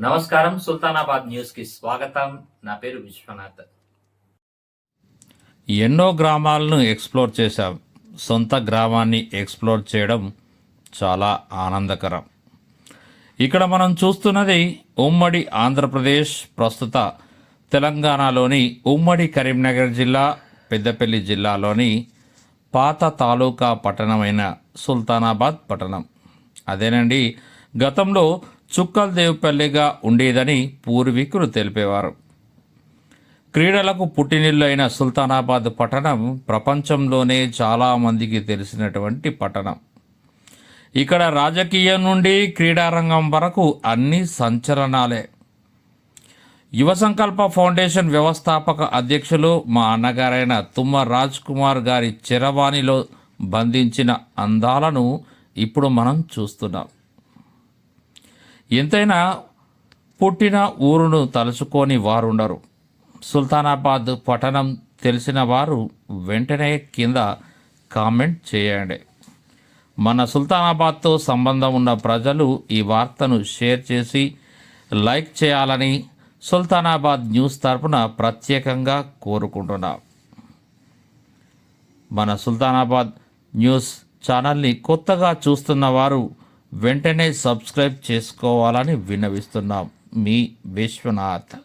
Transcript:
నమస్కారం సుల్తానాబాద్ న్యూస్కి స్వాగతం. నా పేరు విశ్వనాథ్. ఎన్నో గ్రామాలను ఎక్స్ప్లోర్ చేశాం. సొంత గ్రామాన్ని ఎక్స్ప్లోర్ చేయడం చాలా ఆనందకరం. ఇక్కడ మనం చూస్తున్నది ఉమ్మడి ఆంధ్రప్రదేశ్ ప్రస్తుత తెలంగాణలోని ఉమ్మడి కరీంనగర్ జిల్లా పెద్దపల్లి జిల్లాలోని పాత తాలూకా పట్టణమైన సుల్తానాబాద్ పట్టణం. అదేనండి గతంలో చుక్కల్దేవుపల్లిగా ఉండేదని పూర్వీకులు తెలిపేవారు. క్రీడలకు పుట్టినిల్లు అయిన సుల్తానాబాద్ పట్టణం ప్రపంచంలోనే చాలామందికి తెలిసినటువంటి పట్టణం. ఇక్కడ రాజకీయం నుండి క్రీడారంగం వరకు అన్ని సంచలనాలే. యువ సంకల్ప ఫౌండేషన్ వ్యవస్థాపక అధ్యక్షులు మా అన్నగారైన తుమ్మ రాజ్ కుమార్ గారి చిరవాణిలో బంధించిన అందాలను ఇప్పుడు మనం చూస్తున్నాం. ఎంతైనా పుట్టిన ఊరును తలుచుకొని వారుండరు. సుల్తానాబాద్ పట్టణం తెలిసిన వారు వెంటనే కింద కామెంట్ చేయండి. మన సుల్తానాబాద్తో సంబంధం ఉన్న ప్రజలు ఈ వార్తను షేర్ చేసి లైక్ చేయాలని సుల్తానాబాద్ న్యూస్ తరపున ప్రత్యేకంగా కోరుకుంటున్నా. మన సుల్తానాబాద్ న్యూస్ ఛానల్ని కొత్తగా చూస్తున్న వారు వెంటనే సబ్స్క్రైబ్ చేసుకోవాలని విన్నవిస్తున్నాం. మీ విశ్వనాథ్.